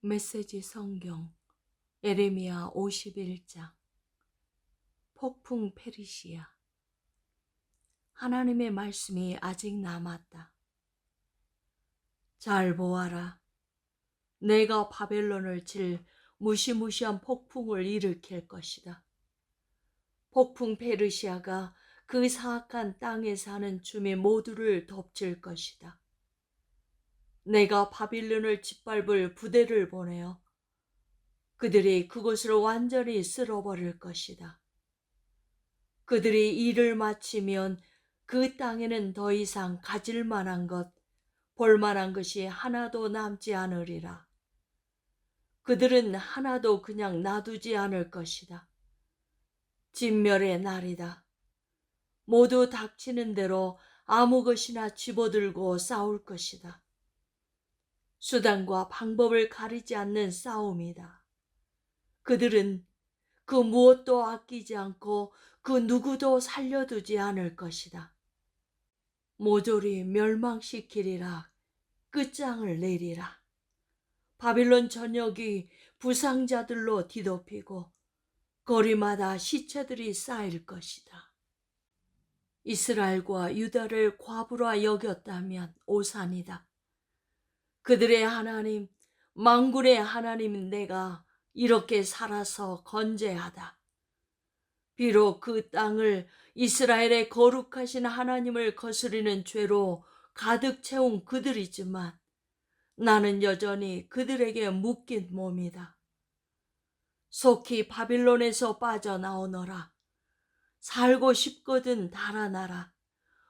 메시지 성경 에레미야 51장 폭풍 페르시아 하나님의 말씀이 아직 남았다. 잘 보아라. 내가 바벨론을 칠 무시무시한 폭풍을 일으킬 것이다. 폭풍 페르시아가 그 사악한 땅에 사는 주민 모두를 덮칠 것이다. 내가 바빌론을 짓밟을 부대를 보내어 그들이 그곳을 완전히 쓸어버릴 것이다. 그들이 일을 마치면 그 땅에는 더 이상 가질 만한 것, 볼 만한 것이 하나도 남지 않으리라. 그들은 하나도 그냥 놔두지 않을 것이다. 진멸의 날이다. 모두 닥치는 대로 아무 것이나 집어들고 싸울 것이다. 수단과 방법을 가리지 않는 싸움이다. 그들은 그 무엇도 아끼지 않고 그 누구도 살려두지 않을 것이다. 모조리 멸망시키리라 끝장을 내리라. 바빌론 전역이 부상자들로 뒤덮이고 거리마다 시체들이 쌓일 것이다. 이스라엘과 유다를 과부라 여겼다면 오산이다. 그들의 하나님, 망군의 하나님 내가 이렇게 살아서 건재하다. 비록 그 땅을 이스라엘의 거룩하신 하나님을 거스리는 죄로 가득 채운 그들이지만 나는 여전히 그들에게 묶인 몸이다. 속히 바빌론에서 빠져나오너라. 살고 싶거든 달아나라.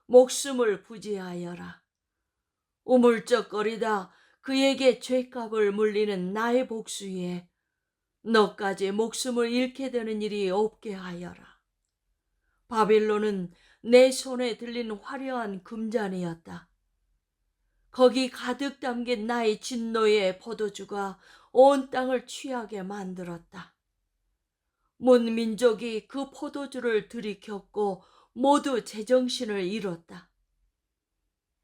목숨을 부지하여라. 우물쩍거리다 그에게 죄값을 물리는 나의 복수에 너까지 목숨을 잃게 되는 일이 없게 하여라. 바빌론은 내 손에 들린 화려한 금잔이었다. 거기 가득 담긴 나의 진노의 포도주가 온 땅을 취하게 만들었다. 문 민족이 그 포도주를 들이켰고 모두 제정신을 잃었다.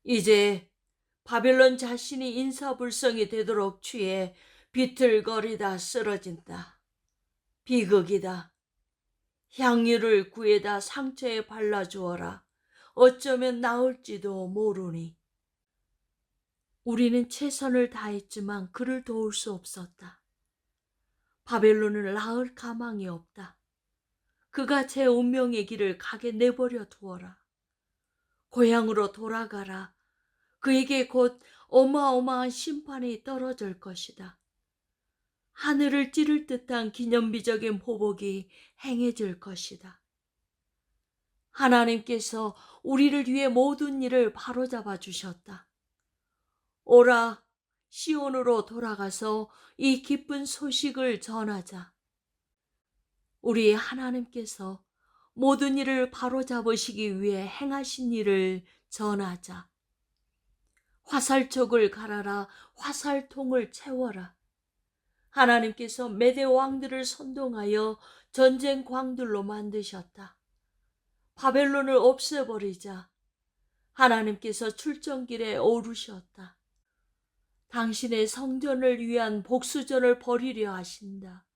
이제 바빌론 자신이 인사불성이 되도록 취해 비틀거리다 쓰러진다. 비극이다. 향유를 구에다 상처에 발라주어라. 어쩌면 나을지도 모르니. 우리는 최선을 다했지만 그를 도울 수 없었다. 바벨론을 낳을 가망이 없다. 그가 제 운명의 길을 가게 내버려 두어라. 고향으로 돌아가라. 그에게 곧 어마어마한 심판이 떨어질 것이다. 하늘을 찌를 듯한 기념비적인 보복이 행해질 것이다. 하나님께서 우리를 위해 모든 일을 바로잡아 주셨다. 오라, 시온으로 돌아가서 이 기쁜 소식을 전하자. 우리 하나님께서 모든 일을 바로잡으시기 위해 행하신 일을 전하자. 화살촉을 갈아라, 화살통을 채워라. 하나님께서 메대 왕들을 선동하여 전쟁 광들로 만드셨다. 바벨론을 없애버리자. 하나님께서 출정길에 오르셨다. 당신의 성전을 위한 복수전을 벌이려 하신다.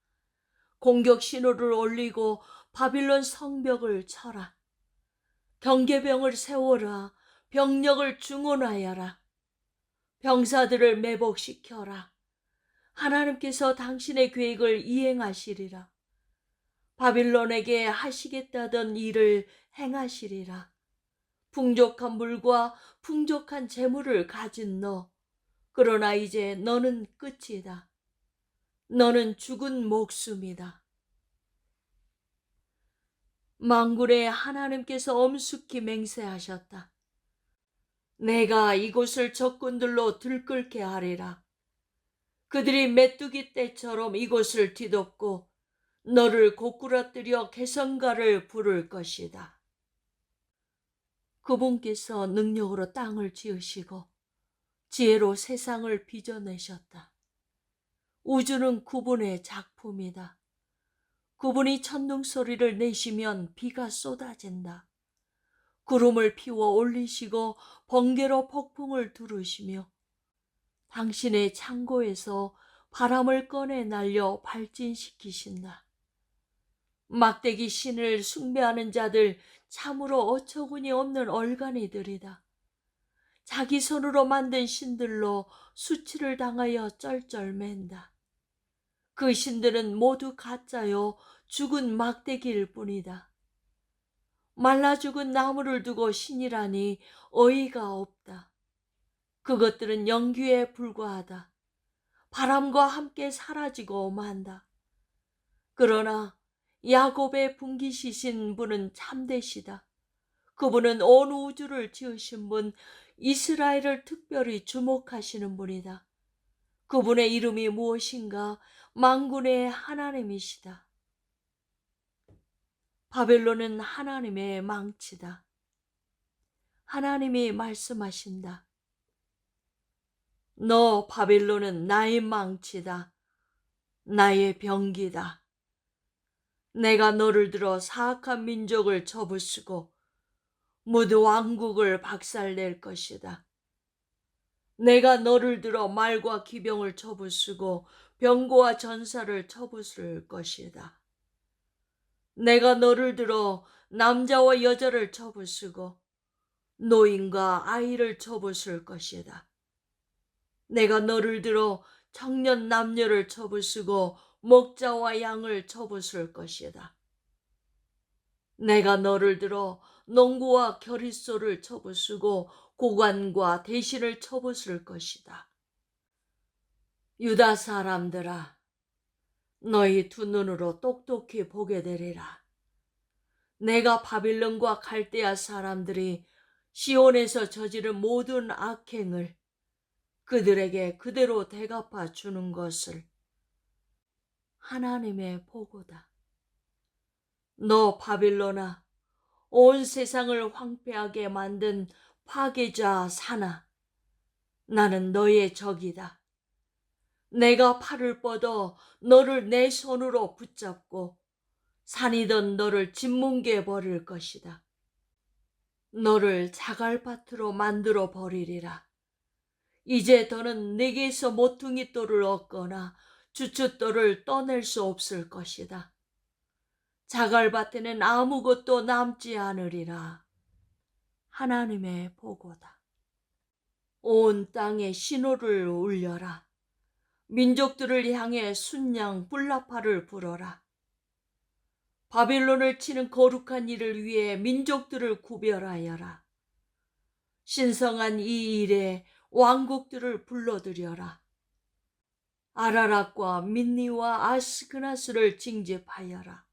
공격 신호를 올리고 바빌론 성벽을 쳐라. 경계병을 세워라. 병력을 중원하여라. 병사들을 매복시켜라. 하나님께서 당신의 계획을 이행하시리라. 바빌론에게 하시겠다던 일을 행하시리라. 풍족한 물과 풍족한 재물을 가진 너. 그러나 이제 너는 끝이다. 너는 죽은 목숨이다. 망군의 하나님께서 엄숙히 맹세하셨다. 내가 이곳을 적군들로 들끓게 하리라. 그들이 메뚜기 떼처럼 이곳을 뒤덮고 너를 고꾸라뜨려 개성가를 부를 것이다. 그분께서 능력으로 땅을 지으시고 지혜로 세상을 빚어내셨다. 우주는 그분의 작품이다. 그분이 천둥 소리를 내시면 비가 쏟아진다. 구름을 피워 올리시고 번개로 폭풍을 두르시며 당신의 창고에서 바람을 꺼내 날려 발진시키신다. 막대기 신을 숭배하는 자들 참으로 어처구니 없는 얼간이들이다. 자기 손으로 만든 신들로 수치를 당하여 쩔쩔맨다. 그 신들은 모두 가짜요 죽은 막대기일 뿐이다. 말라 죽은 나무를 두고 신이라니 어이가 없다. 그것들은 연기에 불과하다. 바람과 함께 사라지고 만다. 그러나 야곱의 분기시신 분은 참되시다. 그분은 온 우주를 지으신 분, 이스라엘을 특별히 주목하시는 분이다. 그분의 이름이 무엇인가? 망군의 하나님이시다. 바벨론은 하나님의 망치다. 하나님이 말씀하신다. 너 바벨론은 나의 망치다. 나의 병기다. 내가 너를 들어 사악한 민족을 접으시고 모두 왕국을 박살낼 것이다. 내가 너를 들어 말과 기병을 쳐부수고 병고와 전사를 쳐부술 것이다. 내가 너를 들어 남자와 여자를 쳐부수고 노인과 아이를 쳐부술 것이다. 내가 너를 들어 청년 남녀를 쳐부수고 목자와 양을 쳐부술 것이다. 내가 너를 들어 농구와 결의소를 쳐부수고 고관과 대신을 쳐부술 것이다. 유다 사람들아, 너희 두 눈으로 똑똑히 보게 되리라. 내가 바빌론과 갈대아 사람들이 시온에서 저지른 모든 악행을 그들에게 그대로 대갚아 주는 것을 하나님의 보고다. 너 바빌로나 온 세상을 황폐하게 만든 파괴자 사나 나는 너의 적이다. 내가 팔을 뻗어 너를 내 손으로 붙잡고 산이던 너를 짓뭉개 버릴 것이다. 너를 자갈밭으로 만들어 버리리라. 이제 더는 내게서 모퉁이 돌을 얻거나 주춧돌을 떠낼 수 없을 것이다. 자갈밭에는 아무것도 남지 않으리라. 하나님의 보고다. 온 땅에 신호를 울려라. 민족들을 향해 순양 뿔라파를 불어라. 바빌론을 치는 거룩한 일을 위해 민족들을 구별하여라. 신성한 이 일에 왕국들을 불러들여라. 아라락과 민니와 아스크나스를 징집하여라.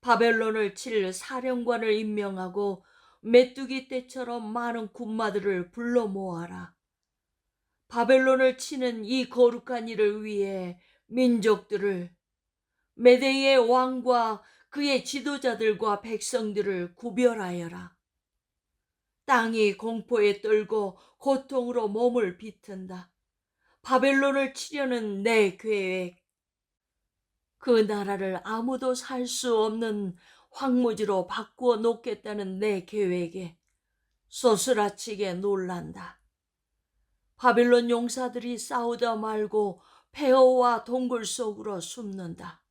바벨론을 칠 사령관을 임명하고 메뚜기 떼처럼 많은 군마들을 불러 모아라. 바벨론을 치는 이 거룩한 일을 위해 민족들을 메데이의 왕과 그의 지도자들과 백성들을 구별하여라. 땅이 공포에 떨고 고통으로 몸을 비튼다. 바벨론을 치려는 내 계획. 그 나라를 아무도 살 수 없는 황무지로 바꾸어 놓겠다는 내 계획에 소스라치게 놀란다. 바빌론 용사들이 싸우다 말고 폐허와 동굴 속으로 숨는다.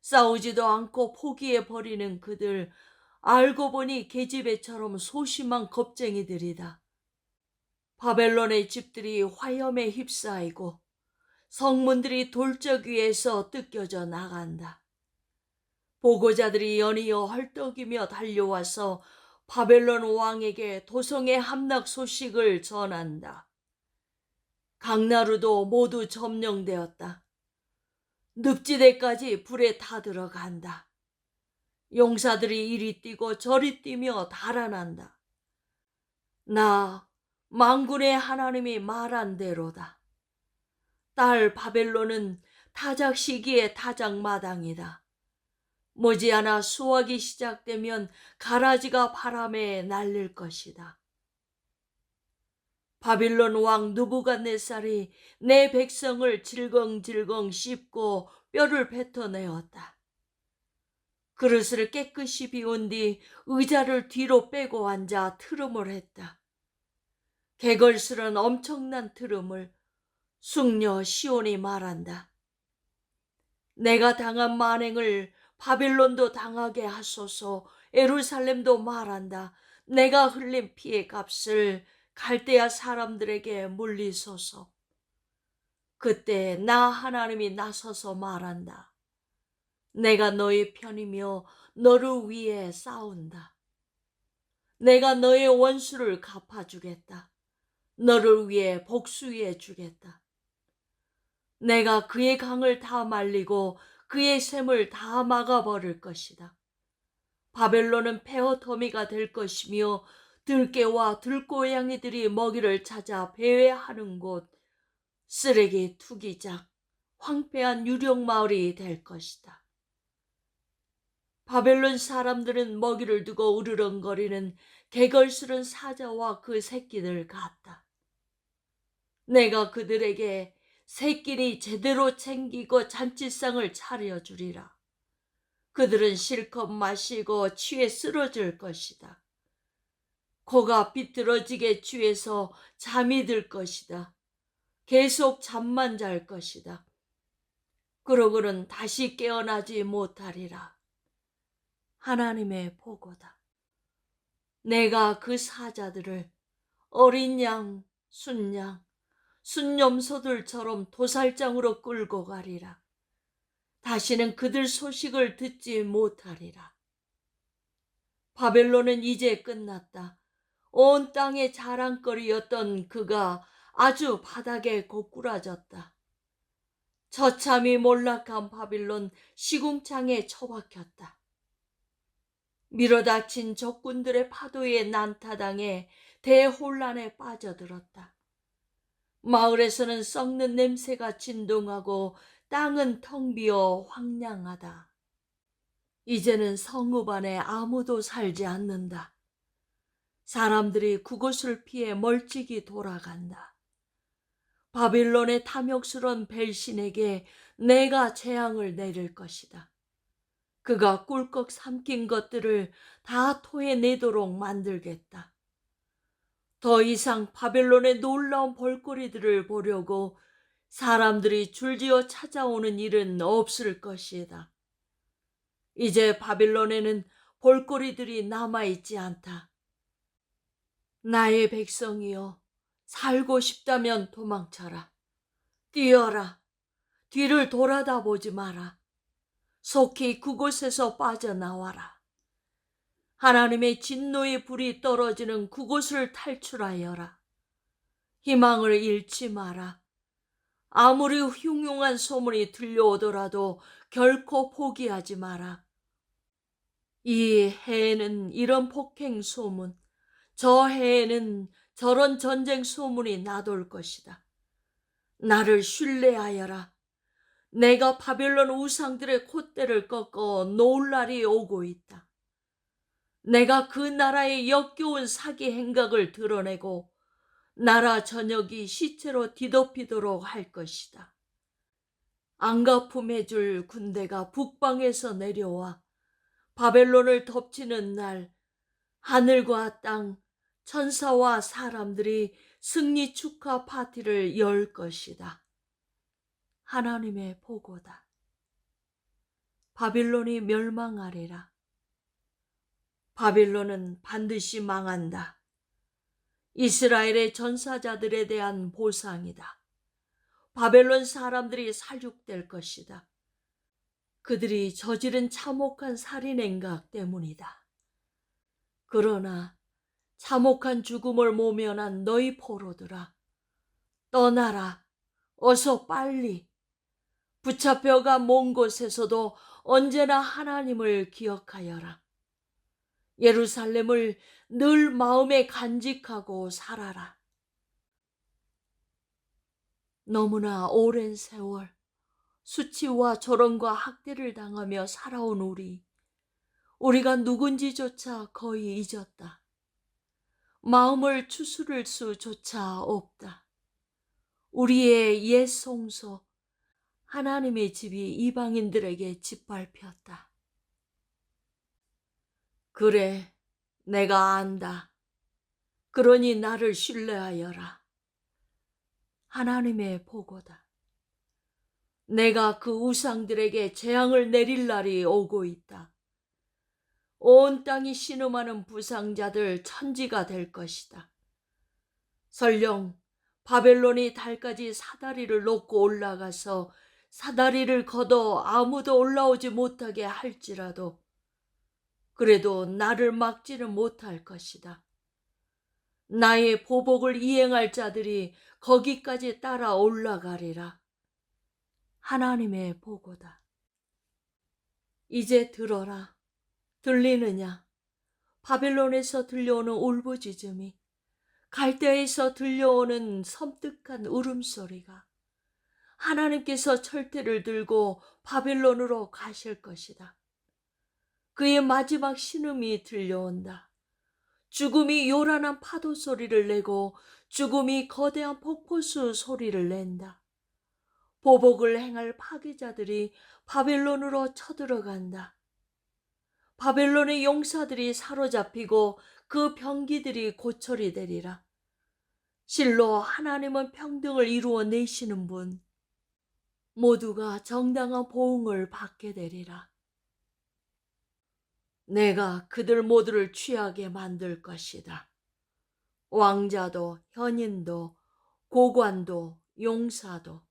싸우지도 않고 포기해 버리는 그들 알고 보니 계집애처럼 소심한 겁쟁이들이다. 바벨론의 집들이 화염에 휩싸이고 성문들이 돌적 위에서 뜯겨져 나간다. 보고자들이 연이어 헐떡이며 달려와서 바벨론 왕에게 도성의 함락 소식을 전한다. 강나루도 모두 점령되었다. 늪지대까지 불에 타 들어간다. 용사들이 이리 뛰고 저리 뛰며 달아난다. 나 망군의 하나님이 말한 대로다. 딸 바벨론은 타작 시기의 타작 마당이다. 머지않아 수확이 시작되면 가라지가 바람에 날릴 것이다. 바빌론 왕 누부갓네살이 내 백성을 질겅질겅 씹고 뼈를 뱉어내었다. 그릇을 깨끗이 비운 뒤 의자를 뒤로 빼고 앉아 트름을 했다. 개걸스런 엄청난 트름을 숙녀 시온이 말한다. 내가 당한 만행을 바벨론도 당하게 하소서 에루살렘도 말한다. 내가 흘린 피의 값을 갈대아 사람들에게 물리소서. 그때 나 하나님이 나서서 말한다. 내가 너의 편이며 너를 위해 싸운다. 내가 너의 원수를 갚아주겠다. 너를 위해 복수해 주겠다. 내가 그의 강을 다 말리고 그의 샘을 다 막아버릴 것이다. 바벨론은 폐허터미가 될 것이며 들깨와 들고양이들이 먹이를 찾아 배회하는 곳, 쓰레기 투기장, 황폐한 유령 마을이 될 것이다. 바벨론 사람들은 먹이를 두고 으르렁거리는 개걸스런 사자와 그 새끼들 같다. 내가 그들에게 새끼니 제대로 챙기고 잔치상을 차려주리라. 그들은 실컷 마시고 취해 쓰러질 것이다. 코가 비뚤어지게 취해서 잠이 들 것이다. 계속 잠만 잘 것이다. 그러고는 다시 깨어나지 못하리라. 하나님의 보고다. 내가 그 사자들을 어린 양, 순양, 순념소들처럼 도살장으로 끌고 가리라. 다시는 그들 소식을 듣지 못하리라. 바벨론은 이제 끝났다. 온 땅의 자랑거리였던 그가 아주 바닥에 고꾸라졌다. 처참히 몰락한 바빌론 시궁창에 처박혔다. 밀어닥친 적군들의 파도에 난타당해 대혼란에 빠져들었다. 마을에서는 썩는 냄새가 진동하고 땅은 텅 비어 황량하다. 이제는 성읍 안에 아무도 살지 않는다. 사람들이 그곳을 피해 멀찍이 돌아간다. 바빌론의 탐욕스런 벨신에게 내가 재앙을 내릴 것이다. 그가 꿀꺽 삼킨 것들을 다 토해내도록 만들겠다. 더 이상 바벨론의 놀라운 볼거리들을 보려고 사람들이 줄지어 찾아오는 일은 없을 것이다. 이제 바빌론에는 볼거리들이 남아있지 않다. 나의 백성이여, 살고 싶다면 도망쳐라. 뛰어라. 뒤를 돌아다 보지 마라. 속히 그곳에서 빠져나와라. 하나님의 진노의 불이 떨어지는 그곳을 탈출하여라. 희망을 잃지 마라. 아무리 흉흉한 소문이 들려오더라도 결코 포기하지 마라. 이 해에는 이런 폭행 소문, 저 해에는 저런 전쟁 소문이 나돌 것이다. 나를 신뢰하여라. 내가 바벨론 우상들의 콧대를 꺾어 놓을 날이 오고 있다. 내가 그 나라의 역겨운 사기 행각을 드러내고 나라 전역이 시체로 뒤덮이도록 할 것이다. 안가품해 줄 군대가 북방에서 내려와 바벨론을 덮치는 날 하늘과 땅, 천사와 사람들이 승리 축하 파티를 열 것이다. 하나님의 보고다. 바빌론이 멸망하리라. 바빌론은 반드시 망한다. 이스라엘의 전사자들에 대한 보상이다. 바벨론 사람들이 살육될 것이다. 그들이 저지른 참혹한 살인 행각 때문이다. 그러나 참혹한 죽음을 모면한 너희 포로들아, 떠나라, 어서 빨리. 붙잡혀가 먼 곳에서도 언제나 하나님을 기억하여라. 예루살렘을 늘 마음에 간직하고 살아라. 너무나 오랜 세월 수치와 조롱과 학대를 당하며 살아온 우리, 우리가 누군지조차 거의 잊었다. 마음을 추스를 수조차 없다. 우리의 옛 송소, 하나님의 집이 이방인들에게 짓밟혔다. 그래, 내가 안다. 그러니 나를 신뢰하여라. 하나님의 보고다. 내가 그 우상들에게 재앙을 내릴 날이 오고 있다. 온 땅이 신음하는 부상자들 천지가 될 것이다. 설령 바벨론이 달까지 사다리를 놓고 올라가서 사다리를 걷어 아무도 올라오지 못하게 할지라도 그래도 나를 막지는 못할 것이다. 나의 보복을 이행할 자들이 거기까지 따라 올라가리라. 하나님의 보고다. 이제 들어라. 들리느냐? 바벨론에서 들려오는 울부짖음이 갈대에서 들려오는 섬뜩한 울음소리가 하나님께서 철퇴를 들고 바벨론으로 가실 것이다. 그의 마지막 신음이 들려온다. 죽음이 요란한 파도 소리를 내고 죽음이 거대한 폭포수 소리를 낸다. 보복을 행할 파괴자들이 바벨론으로 쳐들어간다. 바벨론의 용사들이 사로잡히고 그 병기들이 고철이 되리라. 실로 하나님은 평등을 이루어 내시는 분, 모두가 정당한 보응을 받게 되리라. 내가 그들 모두를 취하게 만들 것이다. 왕자도 현인도 고관도 용사도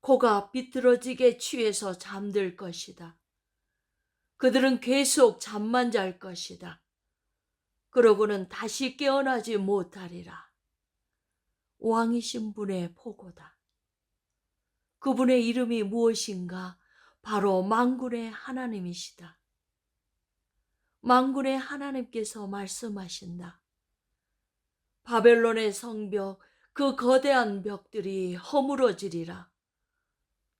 코가 비틀어지게 취해서 잠들 것이다. 그들은 계속 잠만 잘 것이다. 그러고는 다시 깨어나지 못하리라. 왕이신 분의 포고다. 그분의 이름이 무엇인가? 바로 망군의 하나님이시다. 망군의 하나님께서 말씀하신다. 바벨론의 성벽, 그 거대한 벽들이 허물어지리라.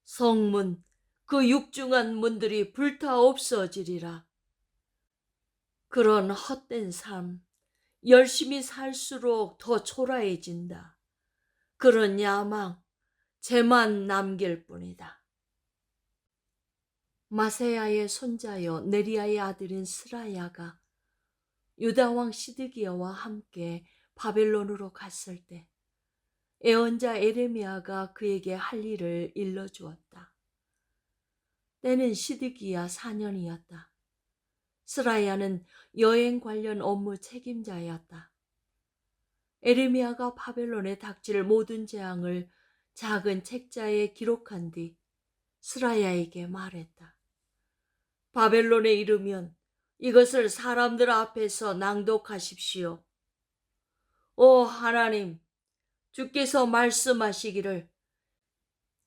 성문, 그 육중한 문들이 불타 없어지리라. 그런 헛된 삶, 열심히 살수록 더 초라해진다. 그런 야망, 죄만 남길 뿐이다. 마세야의 손자여 네리아의 아들인 스라야가 유다왕 시드기야와 함께 바벨론으로 갔을 때 애언자 에레미야가 그에게 할 일을 일러주었다. 때는 시드기야 4년이었다. 스라야는 여행 관련 업무 책임자였다. 에레미야가 바벨론에 닥칠 모든 재앙을 작은 책자에 기록한 뒤 스라야에게 말했다. 바벨론에 이르면 이것을 사람들 앞에서 낭독하십시오. 오 하나님, 주께서 말씀하시기를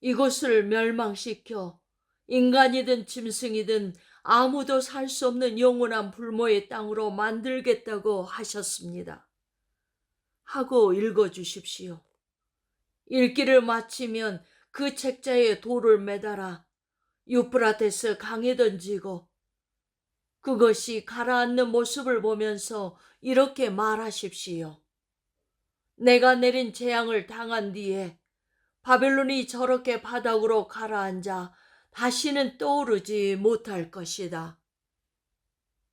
이곳을 멸망시켜 인간이든 짐승이든 아무도 살 수 없는 영원한 불모의 땅으로 만들겠다고 하셨습니다. 하고 읽어 주십시오. 읽기를 마치면 그 책자에 돌을 매달아 유프라테스 강에 던지고 그것이 가라앉는 모습을 보면서 이렇게 말하십시오. 내가 내린 재앙을 당한 뒤에 바벨론이 저렇게 바닥으로 가라앉아 다시는 떠오르지 못할 것이다.